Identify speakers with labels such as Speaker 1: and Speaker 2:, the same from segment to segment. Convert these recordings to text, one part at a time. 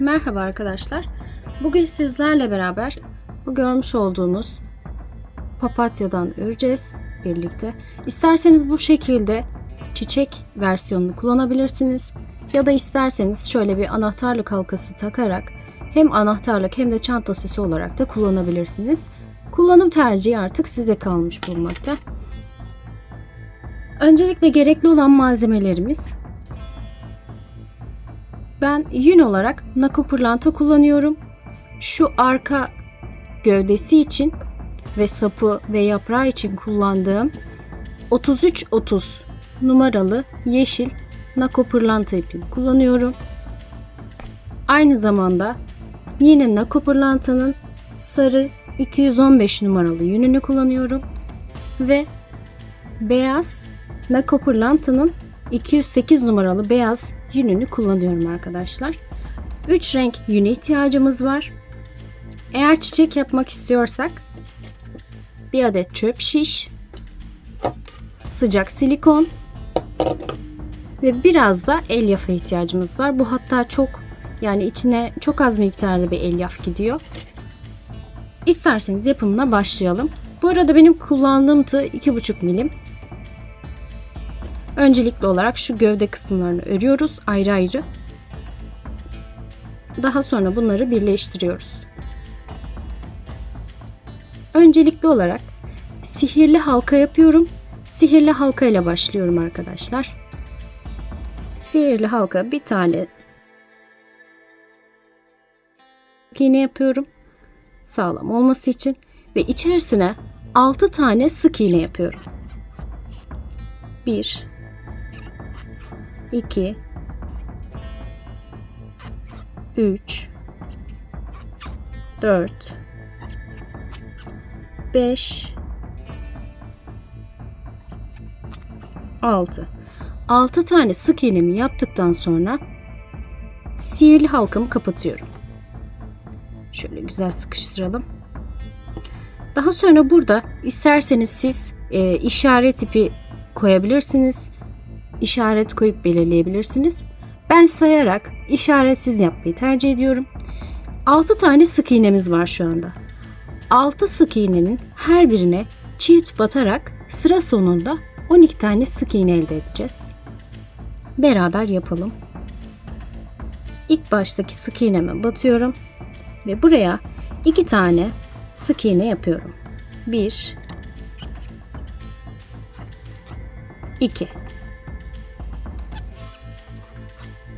Speaker 1: Merhaba arkadaşlar. Bugün sizlerle beraber bu görmüş olduğunuz papatyadan öreceğiz birlikte. İsterseniz bu şekilde çiçek versiyonunu kullanabilirsiniz. Ya da isterseniz şöyle bir anahtarlık halkası takarak hem anahtarlık hem de çanta süsü olarak da kullanabilirsiniz. Kullanım tercihi artık size kalmış bulunmakta. Öncelikle gerekli olan malzemelerimiz ben yün olarak nako pırlanta kullanıyorum. Şu arka gövdesi için ve sapı ve yaprağı için kullandığım 33-30 numaralı yeşil nako pırlanta ipini kullanıyorum. Aynı zamanda yine nako pırlantanın sarı 215 numaralı yününü kullanıyorum. Ve beyaz nako pırlantanın 208 numaralı beyaz yününü kullanıyorum arkadaşlar. 3 renk yüne ihtiyacımız var. Eğer çiçek yapmak istiyorsak bir adet çöp şiş, sıcak silikon ve biraz da elyafa ihtiyacımız var. Bu hatta çok yani içine çok az miktarda bir elyaf gidiyor. İsterseniz yapımına başlayalım. Bu arada benim kullandığım tığ 2,5 milim. Öncelikli olarak şu gövde kısımlarını örüyoruz ayrı ayrı. Daha sonra bunları birleştiriyoruz. Öncelikli olarak sihirli halka yapıyorum. Sihirli halka ile başlıyorum arkadaşlar. Sihirli halka bir tane iğne yapıyorum. Sağlam olması için ve içerisine 6 tane sık iğne yapıyorum. 1 2 3 4 5 6 6 tane sık iğnemi yaptıktan sonra sihirli halkamı kapatıyorum. Şöyle güzel sıkıştıralım. Daha sonra burada isterseniz siz e, işaret ipi koyabilirsiniz işaret koyup belirleyebilirsiniz. Ben sayarak işaretsiz yapmayı tercih ediyorum. 6 tane sık iğnemiz var şu anda. 6 sık iğnenin her birine çift batarak sıra sonunda 12 tane sık iğne elde edeceğiz. Beraber yapalım. İlk baştaki sık iğneme batıyorum ve buraya 2 tane sık iğne yapıyorum. 1 2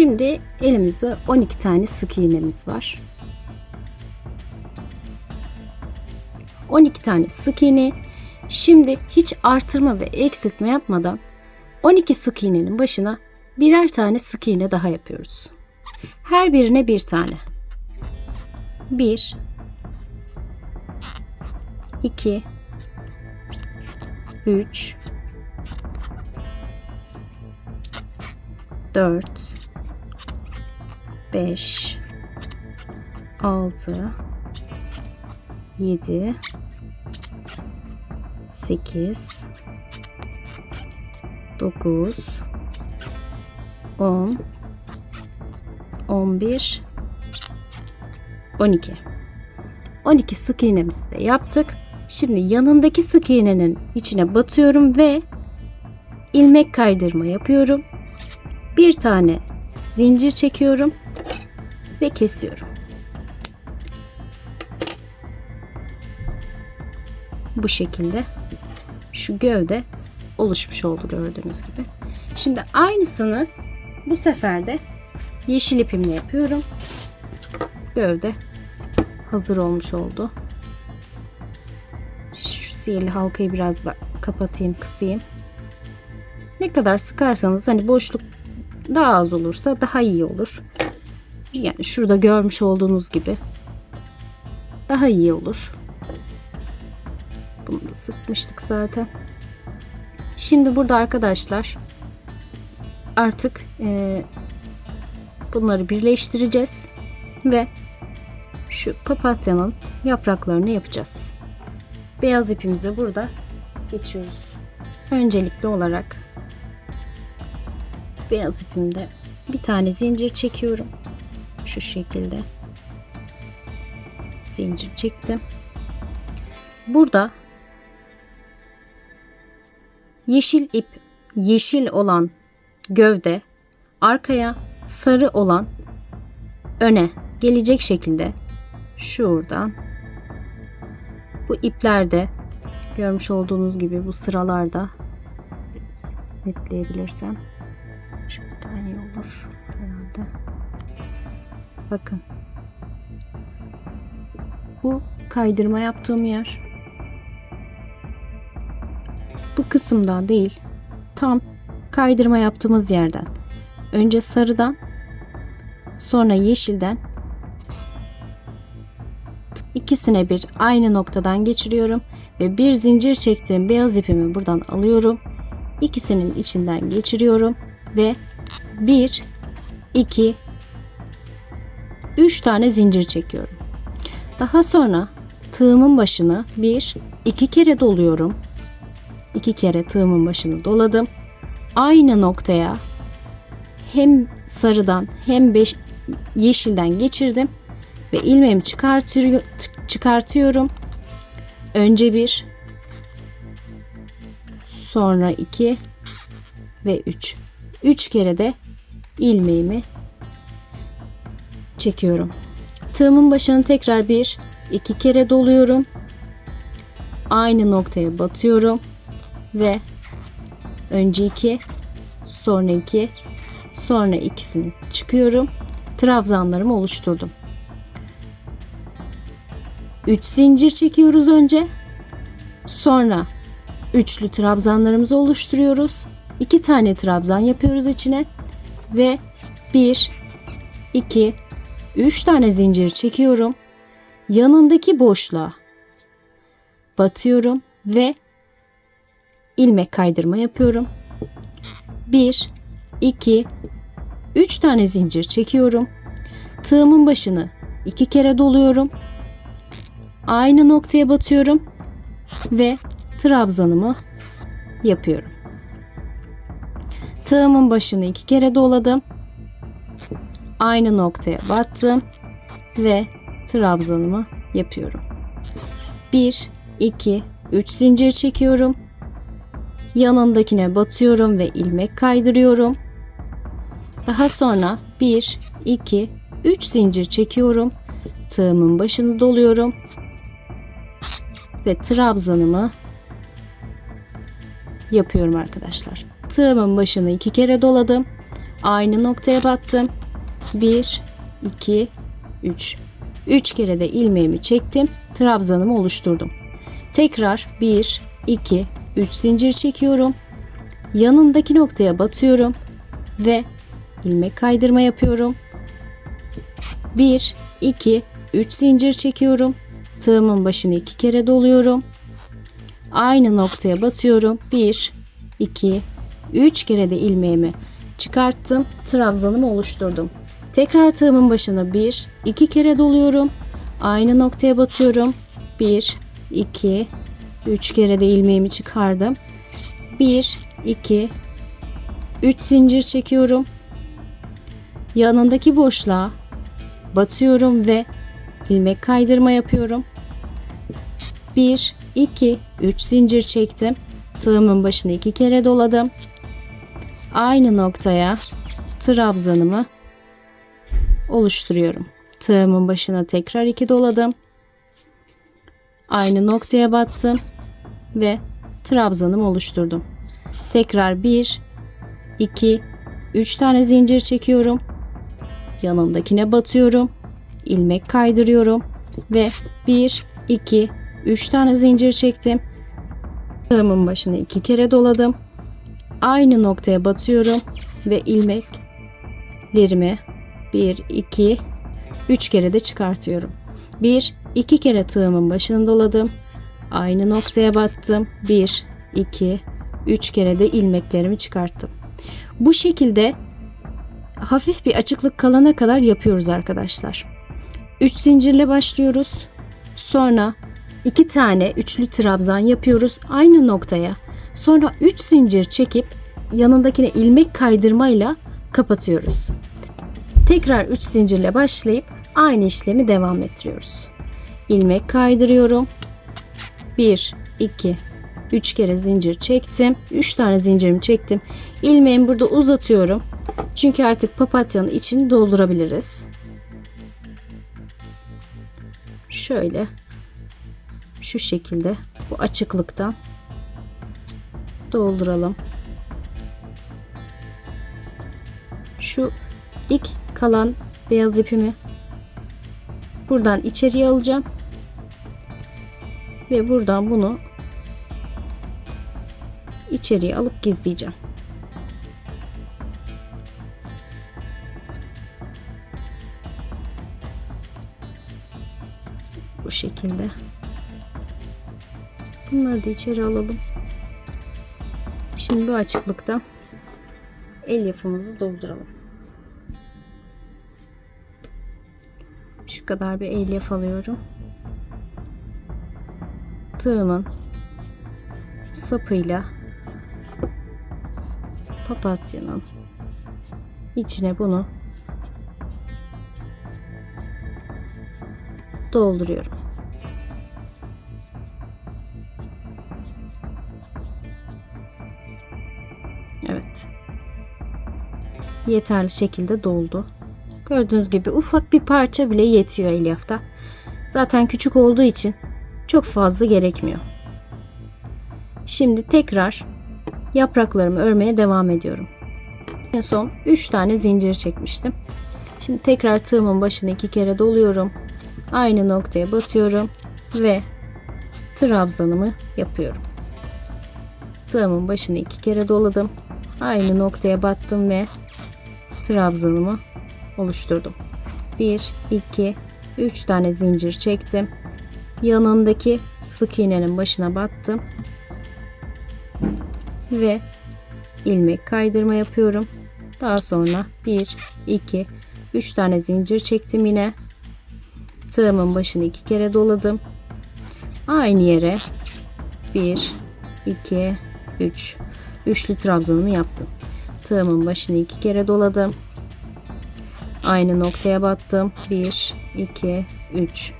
Speaker 1: Şimdi elimizde 12 tane sık iğnemiz var. 12 tane sık iğne. Şimdi hiç artırma ve eksiltme yapmadan 12 sık iğnenin başına birer tane sık iğne daha yapıyoruz. Her birine bir tane. 1 2 3 4 5 6 7 8 9 10 11 12 12 sık iğnemizi de yaptık. Şimdi yanındaki sık iğnenin içine batıyorum ve ilmek kaydırma yapıyorum. Bir tane zincir çekiyorum ve kesiyorum. Bu şekilde şu gövde oluşmuş oldu gördüğünüz gibi. Şimdi aynısını bu sefer de yeşil ipimle yapıyorum. Gövde hazır olmuş oldu. Şu sihirli halkayı biraz da kapatayım, kısayım. Ne kadar sıkarsanız hani boşluk daha az olursa daha iyi olur. Yani şurada görmüş olduğunuz gibi daha iyi olur. Bunu da sıkmıştık zaten. Şimdi burada arkadaşlar artık e, bunları birleştireceğiz ve şu papatyanın yapraklarını yapacağız. Beyaz ipimizi burada geçiyoruz. Öncelikli olarak beyaz ipimde bir tane zincir çekiyorum. Şu şekilde. Zincir çektim. Burada yeşil ip, yeşil olan gövde, arkaya sarı olan öne gelecek şekilde şuradan bu iplerde görmüş olduğunuz gibi bu sıralarda netleyebilirsem Bakın. Bu kaydırma yaptığım yer. Bu kısımdan değil. Tam kaydırma yaptığımız yerden. Önce sarıdan sonra yeşilden ikisine bir aynı noktadan geçiriyorum ve bir zincir çektiğim beyaz ipimi buradan alıyorum. İkisinin içinden geçiriyorum ve 1 2 3 tane zincir çekiyorum. Daha sonra tığımın başını bir iki kere doluyorum. İki kere tığımın başını doladım. Aynı noktaya hem sarıdan hem beş, yeşilden geçirdim ve ilmeğimi çıkartıyor, çıkartıyorum. Önce bir, sonra iki ve üç. Üç kere de ilmeğimi çekiyorum. Tığımın başını tekrar bir, iki kere doluyorum. Aynı noktaya batıyorum ve önce iki, sonra iki, sonra ikisini çıkıyorum. Trabzanlarımı oluşturdum. 3 zincir çekiyoruz önce. Sonra üçlü trabzanlarımızı oluşturuyoruz. 2 tane trabzan yapıyoruz içine ve 1 2 3 tane zincir çekiyorum. Yanındaki boşluğa batıyorum ve ilmek kaydırma yapıyorum. 1 2 3 tane zincir çekiyorum. Tığımın başını iki kere doluyorum. Aynı noktaya batıyorum ve trabzanımı yapıyorum. Tığımın başını iki kere doladım. Aynı noktaya battım ve trabzanımı yapıyorum. 1 2 3 zincir çekiyorum. Yanındakine batıyorum ve ilmek kaydırıyorum. Daha sonra 1 2 3 zincir çekiyorum. Tığımın başını doluyorum ve trabzanımı yapıyorum arkadaşlar. Tığımın başını iki kere doladım. Aynı noktaya battım. 1 2 3 3 kere de ilmeğimi çektim. Trabzanımı oluşturdum. Tekrar 1 2 3 zincir çekiyorum. Yanındaki noktaya batıyorum ve ilmek kaydırma yapıyorum. 1 2 3 zincir çekiyorum. Tığımın başını iki kere doluyorum. Aynı noktaya batıyorum. 1 2 3 kere de ilmeğimi çıkarttım. Trabzanımı oluşturdum. Tekrar tığımın başına 1 2 kere doluyorum. Aynı noktaya batıyorum. 1 2 3 kere de ilmeğimi çıkardım. 1 2 3 zincir çekiyorum. Yanındaki boşluğa batıyorum ve ilmek kaydırma yapıyorum. 1 2 3 zincir çektim. Tığımın başını iki kere doladım. Aynı noktaya trabzanımı oluşturuyorum. Tığımın başına tekrar iki doladım. Aynı noktaya battım ve trabzanımı oluşturdum. Tekrar 1 2 3 tane zincir çekiyorum. Yanındakine batıyorum. ilmek kaydırıyorum ve 1 2 3 tane zincir çektim. Tığımın başını iki kere doladım. Aynı noktaya batıyorum ve ilmeklerimi 1 2 3 kere de çıkartıyorum. 1 2 kere tığımın başını doladım. Aynı noktaya battım. 1 2 3 kere de ilmeklerimi çıkarttım. Bu şekilde hafif bir açıklık kalana kadar yapıyoruz arkadaşlar. 3 zincirle başlıyoruz. Sonra 2 tane üçlü trabzan yapıyoruz aynı noktaya. Sonra 3 zincir çekip yanındakine ilmek kaydırmayla kapatıyoruz. Tekrar 3 zincirle başlayıp aynı işlemi devam ettiriyoruz. İlmek kaydırıyorum. 1 2 3 kere zincir çektim. 3 tane zincirimi çektim. İlmeğimi burada uzatıyorum. Çünkü artık papatyanın içini doldurabiliriz. Şöyle şu şekilde bu açıklıktan dolduralım. Şu ilk kalan beyaz ipimi buradan içeriye alacağım. Ve buradan bunu içeriye alıp gizleyeceğim. Bu şekilde. Bunları da içeri alalım. Şimdi bu açıklıkta elyafımızı dolduralım. Kadar bir elyaf alıyorum. Tığımın sapıyla papatyanın içine bunu dolduruyorum. Evet. Yeterli şekilde doldu. Gördüğünüz gibi ufak bir parça bile yetiyor elyafta. Zaten küçük olduğu için çok fazla gerekmiyor. Şimdi tekrar yapraklarımı örmeye devam ediyorum. En son 3 tane zincir çekmiştim. Şimdi tekrar tığımın başını iki kere doluyorum. Aynı noktaya batıyorum ve trabzanımı yapıyorum. Tığımın başını iki kere doladım. Aynı noktaya battım ve trabzanımı oluşturdum. 1 2 3 tane zincir çektim. Yanındaki sık iğnenin başına battım. Ve ilmek kaydırma yapıyorum. Daha sonra 1 2 3 tane zincir çektim yine. Tığımın başını iki kere doladım. Aynı yere 1 2 3 üçlü trabzanımı yaptım. Tığımın başını iki kere doladım. Aynı noktaya battım. 1 2 3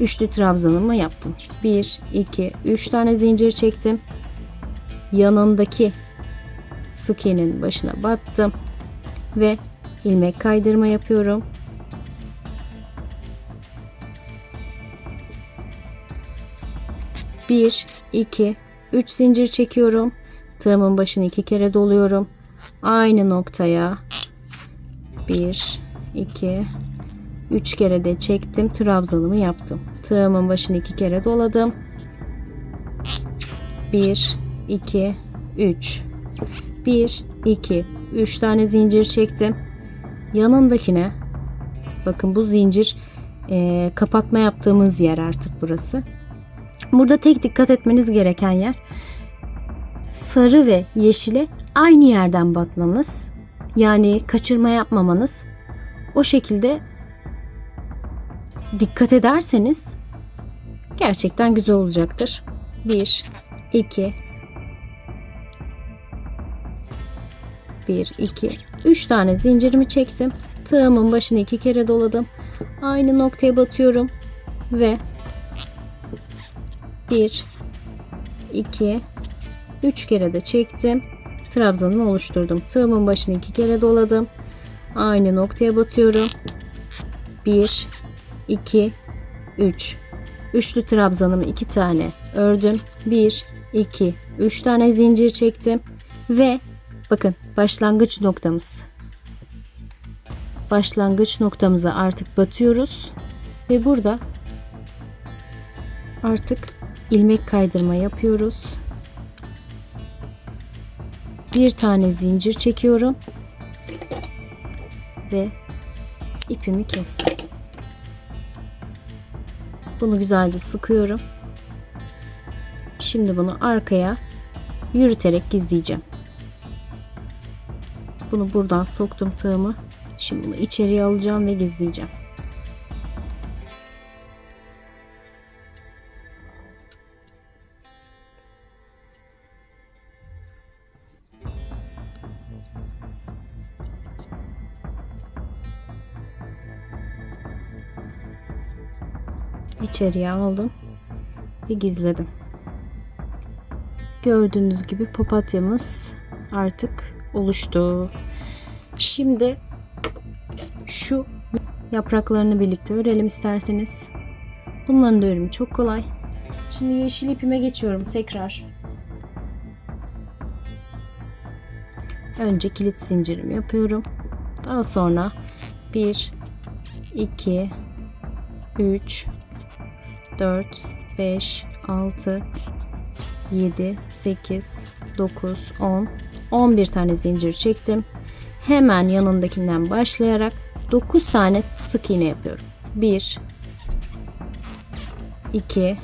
Speaker 1: üçlü trabzanımı yaptım. 1 2 3 tane zincir çektim. Yanındaki sık iğnenin başına battım ve ilmek kaydırma yapıyorum. Bir, iki, üç zincir çekiyorum. Tığımın başını iki kere doluyorum. Aynı noktaya bir, iki, üç kere de çektim. Trabzanımı yaptım. Tığımın başını iki kere doladım. Bir, iki, üç. Bir, iki, üç tane zincir çektim. Yanındakine bakın bu zincir e, kapatma yaptığımız yer artık burası. Burada tek dikkat etmeniz gereken yer sarı ve yeşile aynı yerden batmanız. Yani kaçırma yapmamanız. O şekilde dikkat ederseniz gerçekten güzel olacaktır. 1 2 1 2 3 tane zincirimi çektim. Tığımın başını iki kere doladım. Aynı noktaya batıyorum ve 1 2 3 kere de çektim. Trabzanımı oluşturdum. Tığımın başını iki kere doladım. Aynı noktaya batıyorum. 1 2 3 Üçlü trabzanımı iki tane ördüm. 1 2 3 tane zincir çektim ve bakın başlangıç noktamız. Başlangıç noktamıza artık batıyoruz ve burada artık ilmek kaydırma yapıyoruz. Bir tane zincir çekiyorum ve ipimi kestim. Bunu güzelce sıkıyorum. Şimdi bunu arkaya yürüterek gizleyeceğim. Bunu buradan soktum tığımı. Şimdi bunu içeriye alacağım ve gizleyeceğim. İçeriye aldım ve gizledim. Gördüğünüz gibi papatyamız artık oluştu. Şimdi şu yapraklarını birlikte örelim isterseniz. Bunların da örümü çok kolay. Şimdi yeşil ipime geçiyorum tekrar. Önce kilit zincirimi yapıyorum. Daha sonra 1 2 3 4 5 6 7 8 9 10 11 tane zincir çektim. Hemen yanındakinden başlayarak 9 tane sık iğne yapıyorum. 1 2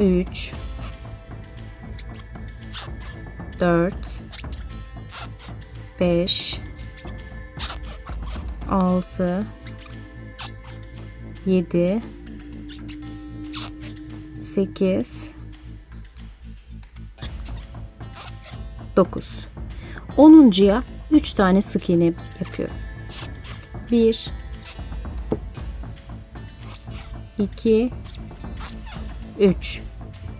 Speaker 1: 3 4 5 6 7 8 9 10.ya 3 tane sık iğne yapıyorum. 1 2 3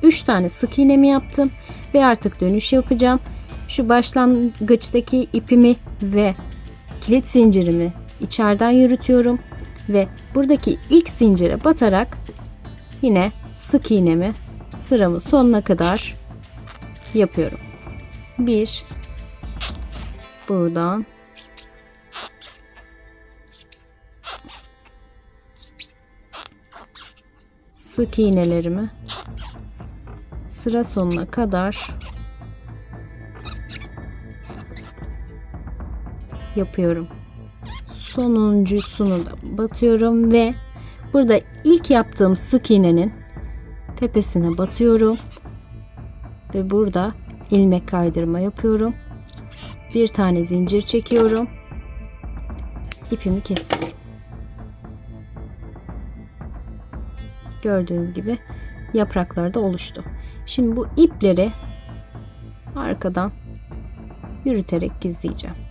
Speaker 1: 3 tane sık iğnemi yaptım ve artık dönüş yapacağım. Şu başlangıçtaki ipimi ve kilit zincirimi içeriden yürütüyorum ve buradaki ilk zincire batarak yine sık iğnemi sıramın sonuna kadar yapıyorum. Bir buradan sık iğnelerimi sıra sonuna kadar yapıyorum sonuncusunu da batıyorum ve burada ilk yaptığım sık iğnenin tepesine batıyorum ve burada ilmek kaydırma yapıyorum. Bir tane zincir çekiyorum. ipimi kesiyorum. Gördüğünüz gibi yapraklar da oluştu. Şimdi bu ipleri arkadan yürüterek gizleyeceğim.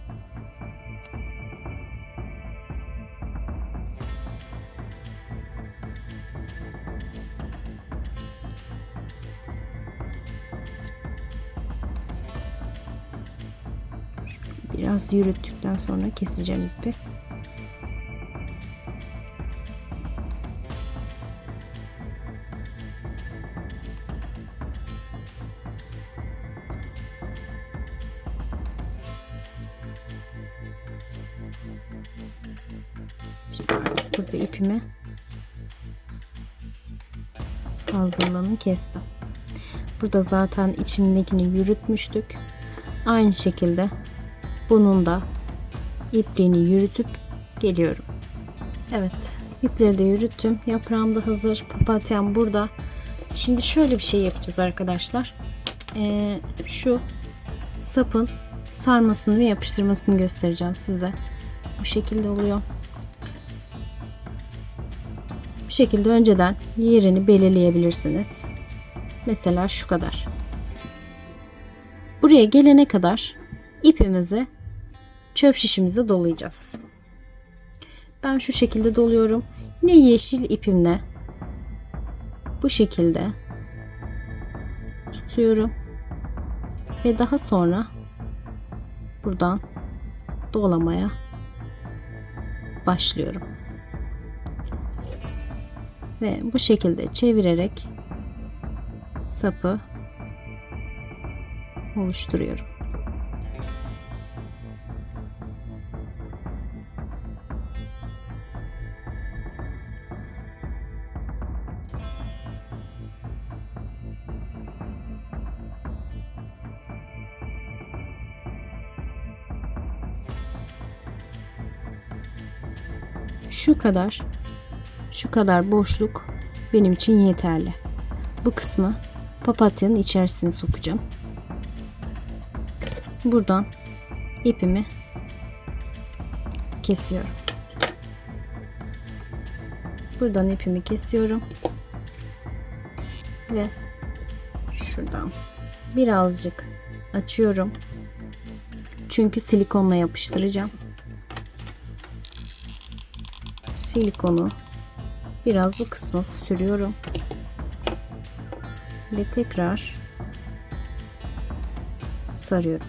Speaker 1: Biraz yürüttükten sonra keseceğim ipi. Şimdi burada ipimi fazlalığını kestim. Burada zaten içindekini yürütmüştük. Aynı şekilde bunun da ipliğini yürütüp geliyorum. Evet ipleri de yürüttüm. Yaprağım da hazır. Papatyam burada. Şimdi şöyle bir şey yapacağız arkadaşlar. Ee, şu sapın sarmasını ve yapıştırmasını göstereceğim size. Bu şekilde oluyor. Bu şekilde önceden yerini belirleyebilirsiniz. Mesela şu kadar. Buraya gelene kadar ipimizi çöp şişimize dolayacağız. Ben şu şekilde doluyorum. Yine yeşil ipimle bu şekilde tutuyorum. Ve daha sonra buradan dolamaya başlıyorum. Ve bu şekilde çevirerek sapı oluşturuyorum. Kadar şu kadar boşluk benim için yeterli. Bu kısmı papatyanın içerisine sokacağım. Buradan ipimi kesiyorum. Buradan ipimi kesiyorum. Ve şuradan birazcık açıyorum. Çünkü silikonla yapıştıracağım. Silikonu biraz bu kısma sürüyorum. Ve tekrar sarıyorum.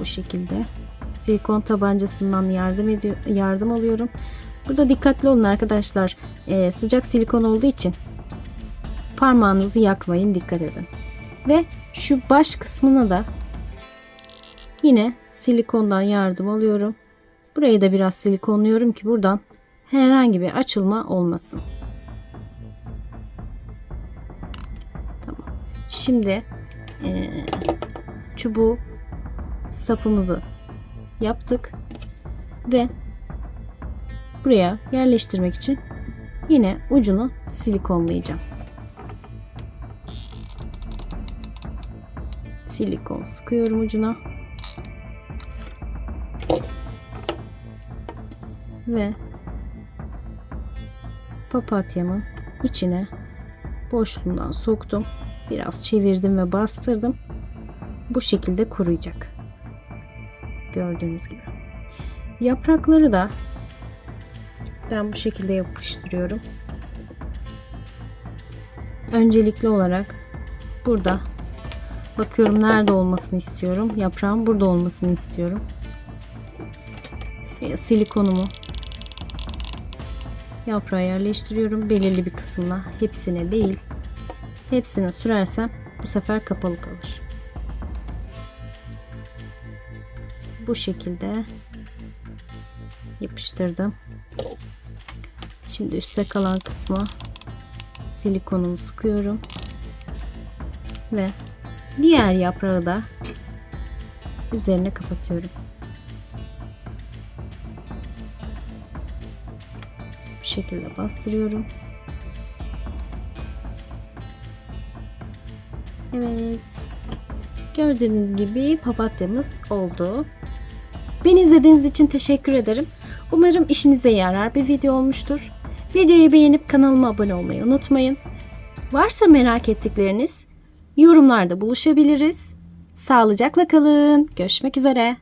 Speaker 1: Bu şekilde silikon tabancasından yardım ediyor, yardım alıyorum. Burada dikkatli olun arkadaşlar. Ee, sıcak silikon olduğu için parmağınızı yakmayın, dikkat edin. Ve şu baş kısmına da yine silikondan yardım alıyorum. Burayı da biraz silikonluyorum ki buradan herhangi bir açılma olmasın. Tamam. Şimdi eee, çubuğu sapımızı yaptık ve buraya yerleştirmek için yine ucunu silikonlayacağım. Silikon sıkıyorum ucuna. Ve papatyamın içine boşluğundan soktum. Biraz çevirdim ve bastırdım. Bu şekilde kuruyacak. Gördüğünüz gibi. Yaprakları da ben bu şekilde yapıştırıyorum. Öncelikli olarak burada bakıyorum nerede olmasını istiyorum. Yaprağın burada olmasını istiyorum. Silikonumu yaprağa yerleştiriyorum. Belirli bir kısmına, hepsine değil. Hepsine sürersem bu sefer kapalı kalır. Bu şekilde yapıştırdım. Şimdi üstte kalan kısma silikonumu sıkıyorum. Ve diğer yaprağı da üzerine kapatıyorum. Bu şekilde bastırıyorum. Evet. Gördüğünüz gibi papatyamız oldu. Beni izlediğiniz için teşekkür ederim. Umarım işinize yarar bir video olmuştur. Videoyu beğenip kanalıma abone olmayı unutmayın. Varsa merak ettikleriniz yorumlarda buluşabiliriz. Sağlıcakla kalın. Görüşmek üzere.